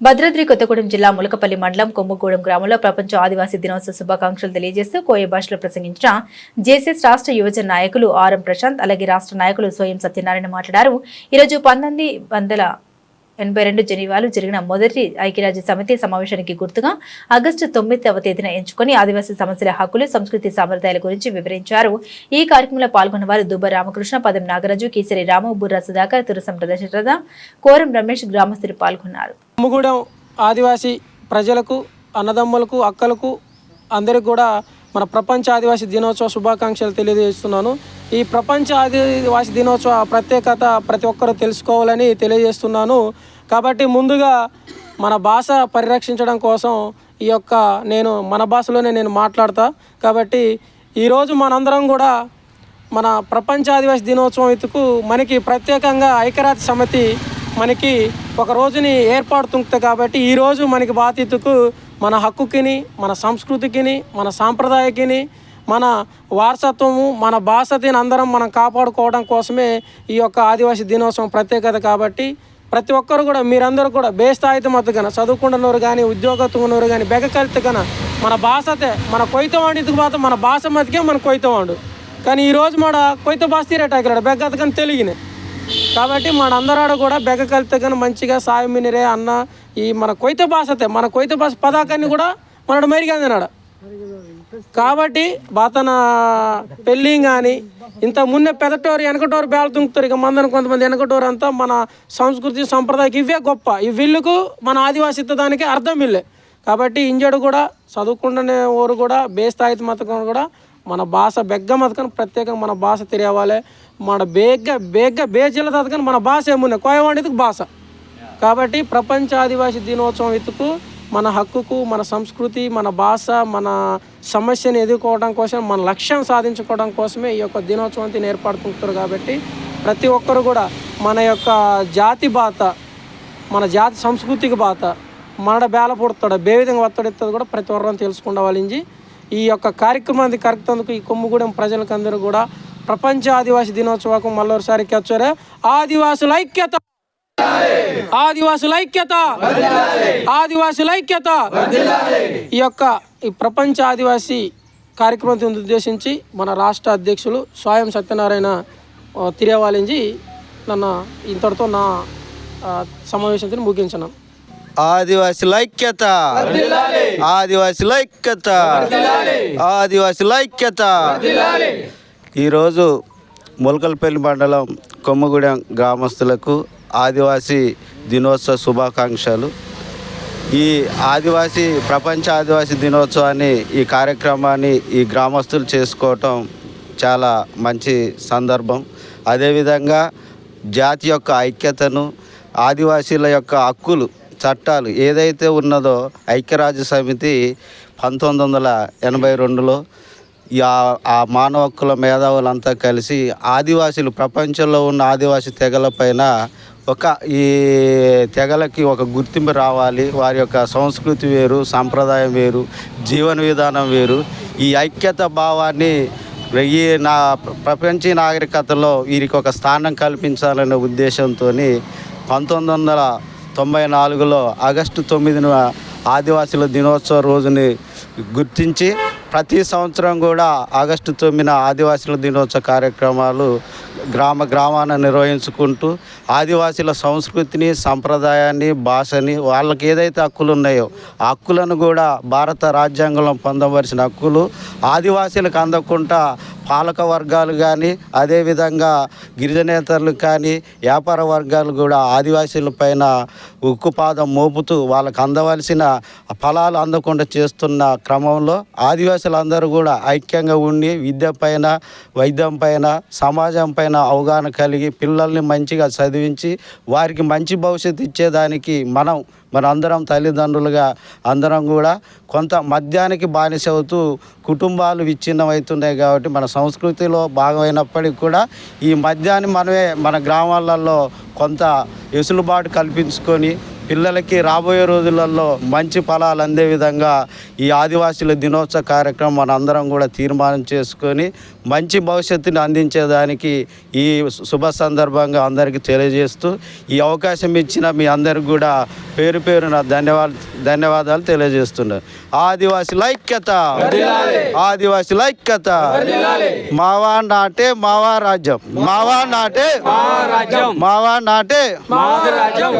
భద్రాద్రి కొత్తగూడెం జిల్లా ములకపల్లి మండలం కొమ్ముగూడెం గ్రామంలో ప్రపంచ ఆదివాసీ దినోత్సవ శుభాకాంక్షలు తెలియజేస్తూ కోయ భాషలో ప్రసంగించిన జేసీఎస్ రాష్ట్ర యువజన నాయకులు ఆర్ఎం ప్రశాంత్ అలాగే రాష్ట్ర నాయకులు స్వయం సత్యనారాయణ మాట్లాడారు. ఈరోజు పంతొమ్మిది వందల ఎనభై రెండు జనీవాలో జరిగిన మొదటి ఐక్యరాజ్య సమితి సమావేశానికి గుర్తుగా ఆగస్టు తొమ్మిదవ తేదీన ఎంచుకొని ఆదివాసీ సమస్యల హక్కులు సంస్కృతి సాంప్రదాయాల గురించి వివరించారు. ఈ కార్యక్రమంలో పాల్గొన్న వారు దుబ్బ రామకృష్ణ పదం నాగరాజు కీసరి రాము బుర్రా సుధాకర్ తురసం ప్రదర్శన కోరం రమేష్ గ్రామస్తులు పాల్గొన్నారు. అమ్మగూడెం ఆదివాసీ ప్రజలకు అన్నదమ్ములకు అక్కలకు అందరికి కూడా మన ప్రపంచ ఆదివాసీ దినోత్సవ శుభాకాంక్షలు తెలియజేస్తున్నాను. ఈ ప్రపంచ ఆదివాసీ దినోత్సవ ప్రత్యేకత ప్రతి ఒక్కరూ తెలుసుకోవాలని తెలియజేస్తున్నాను. కాబట్టి ముందుగా మన భాష పరిరక్షించడం కోసం ఈ యొక్క నేను మన భాషలోనే నేను మాట్లాడతా. కాబట్టి ఈరోజు మనందరం కూడా మన ప్రపంచ ఆదివాసీ దినోత్సవం ఇతుకు మనకి ప్రత్యేకంగా ఐక్యరాజ్య సమితి మనకి ఒక రోజుని ఏర్పడుతుంది కాబట్టి ఈరోజు మనకి బాధితుకు మన హక్కుకిని మన సంస్కృతికిని మన సాంప్రదాయకిని మన వారసత్వము మన భాషతిని అందరం మనం కాపాడుకోవడం కోసమే ఈ యొక్క ఆదివాసీ దినోత్సవం ప్రత్యేకత కాబట్టి ప్రతి ఒక్కరు కూడా మీరందరూ కూడా బేస్థాయిత మత్తుగాన చదువుకుంటున్నవారు కానీ ఉద్యోగత్వం కానీ బెగకలిత కన మన భాషతే మన కొయ్త వాడికి మాత్రం మన భాష మతికే మన కొయ్త వాడు. కానీ ఈరోజు మన కొయ్త భాష తీరేటాకిరాడు బెగ్గత కానీ తెలుగునే కాబట్టి మనందరాడ కూడా బెగ కలిపితే కానీ మంచిగా సాయం మినిరే అన్న ఈ మన కొయిత భాషతే మన కొయిత భాష పదాకాన్ని కూడా మనడు మెరిగందినాడు కాబట్టి బాతన పెళ్ళి కానీ ఇంత మున్నే పెదటోరు వెనకటోరు బేల తుంకుతారు ఇక మందని కొంతమంది వెనకటోరు అంతా మన సంస్కృతి సంప్రదాయకి ఇవే గొప్ప. ఈ విల్లుకు మన ఆదివాసిత్వ దానికి అర్థం ఇల్లే. కాబట్టి ఇంజడు కూడా చదువుకుండానే ఊరు కూడా బేస్థాయిత మతకం కూడా మన భాష బెగ్గ మతకం ప్రత్యేకంగా మన భాష తెలియవాలి మన బేగ్గ బేగ్గ బేజీల తతకని మన భాష ఏమున్నాయి? కోయవాడికి భాష. కాబట్టి ప్రపంచ ఆదివాసీ దినోత్సవం ఎత్తుకు మన హక్కుకు మన సంస్కృతి మన భాష మన సమస్యను ఎదుర్కోవడం కోసం మన లక్ష్యం సాధించుకోవడం కోసమే ఈ యొక్క దినోత్సవాన్ని ఏర్పడుతుంటారు కాబట్టి ప్రతి ఒక్కరు కూడా మన యొక్క జాతి బాత మన జాతి సంస్కృతికి బాత మన బేల పుడతాడు బే విధంగా ఒత్తడిస్తుంది కూడా ప్రతి ఒక్కరూ తెలుసుకుండా వాళ్ళించి ఈ యొక్క కార్యక్రమాన్ని కరెక్టందుకు ఈ కొమ్ముగూడెం ప్రజలకందరూ కూడా ప్రపంచ ఆదివాసీ దినోత్సవం మళ్ళొకసారి వచ్చారు ఆదివాసుల ఐక్యత! ఆదివాసుల ఐక్యత! ఆదివాసుల ఐక్యత! ఈ యొక్క ఈ ప్రపంచ ఆదివాసీ కార్యక్రమం ఉద్దేశించి మన రాష్ట్ర అధ్యక్షులు స్వయం సత్యనారాయణ తిరేవాలించి నన్ను ఇంతటితో నా ఆ, సమావేశాన్ని ముగించను. ఆదివాసుల ఐక్యత! ఆదివాసుల ఐక్యత. ఆదివాసుల ఐక్యత. ఈరోజు ములకలపల్లి మండలం కొమ్మగూడెం గ్రామస్తులకు ఆదివాసీ దినోత్సవ శుభాకాంక్షలు. ఈ ఆదివాసీ ప్రపంచ ఆదివాసీ దినోత్సవాన్ని ఈ కార్యక్రమాన్ని ఈ గ్రామస్తులు చేసుకోవటం చాలా మంచి సందర్భం. అదేవిధంగా జాతి యొక్క ఐక్యతను ఆదివాసీల యొక్క హక్కులు చట్టాలు ఏదైతే ఉన్నదో ఐక్యరాజ్య సమితి పంతొమ్మిది వందల ఎనభై రెండులో ఆ- మానవ హక్కుల మేధావులంతా కలిసి ఆదివాసీలు ప్రపంచంలో ఉన్న ఆదివాసీ తెగలపైన ఒక ఈ తెగలకి ఒక గుర్తింపు రావాలి. వారి యొక్క సంస్కృతి వేరు సాంప్రదాయం వేరు జీవన విధానం వేరు. ఈ ఐక్యత భావాన్ని ఈ నా ప్రపంచ నాగరికతలో వీరికి ఒక స్థానం కల్పించాలనే ఉద్దేశంతో పంతొమ్మిది వందల తొంభై నాలుగులో ఆగస్టు తొమ్మిదిన ఆదివాసుల దినోత్సవ రోజుని గుర్తించి ప్రతి సంవత్సరం కూడా ఆగస్టు తొమ్మిదిన ఆదివాసుల దినోత్సవ కార్యక్రమాలు గ్రామ గ్రామాన నిర్వహించుకుంటూ ఆదివాసీల సంస్కృతిని సంప్రదాయాన్ని భాషని వాళ్ళకి ఏదైతే హక్కులు ఉన్నాయో ఆ హక్కులను కూడా భారత రాజ్యాంగంలో పొందవలసిన హక్కులు ఆదివాసీలకు అందకుండా పాలక వర్గాలు కానీ అదేవిధంగా గిరిజనేతలు కానీ వ్యాపార వర్గాలు కూడా ఆదివాసీల పైన ఉక్కుపాదం మోపుతూ వాళ్ళకు అందవలసిన ఫలాలు అందకుండా చేస్తున్న క్రమంలో ఆదివాసులందరూ కూడా ఐక్యంగా ఉండి విద్య పైన వైద్యం పైన సమాజం పైన అవగాహన కలిగి పిల్లల్ని మంచిగా చదివించి వారికి మంచి భవిష్యత్తు ఇచ్చేదానికి మనం మన అందరం తల్లిదండ్రులుగా అందరం కూడా కొంత మద్యానికి బానిస అవుతూ కుటుంబాలు విచ్ఛిన్నమవుతున్నాయి కాబట్టి మన సంస్కృతిలో భాగమైనప్పటికీ కూడా ఈ మద్యాన్ని మనమే మన గ్రామాలలో కొంత వెసులుబాటు కల్పించుకొని పిల్లలకి రాబోయే రోజులలో మంచి ఫలాలు అందే విధంగా ఈ ఆదివాసీల దినోత్సవ కార్యక్రమం మనందరం కూడా తీర్మానం చేసుకొని మంచి భవిష్యత్తుని అందించేదానికి ఈ శుభ సందర్భంగా అందరికీ తెలియజేస్తూ ఈ అవకాశం ఇచ్చిన మీ అందరికి కూడా పేరు పేరున ధన్యవాదాలు ధన్యవాదాలు తెలియజేస్తున్నాను ఆదివాసీల ఐక్యత! ఆదివాసీల ఐక్యత! మావా నాటే మావా రాజ్యం! మావా నాటే మావా నాటే రాజ్యం!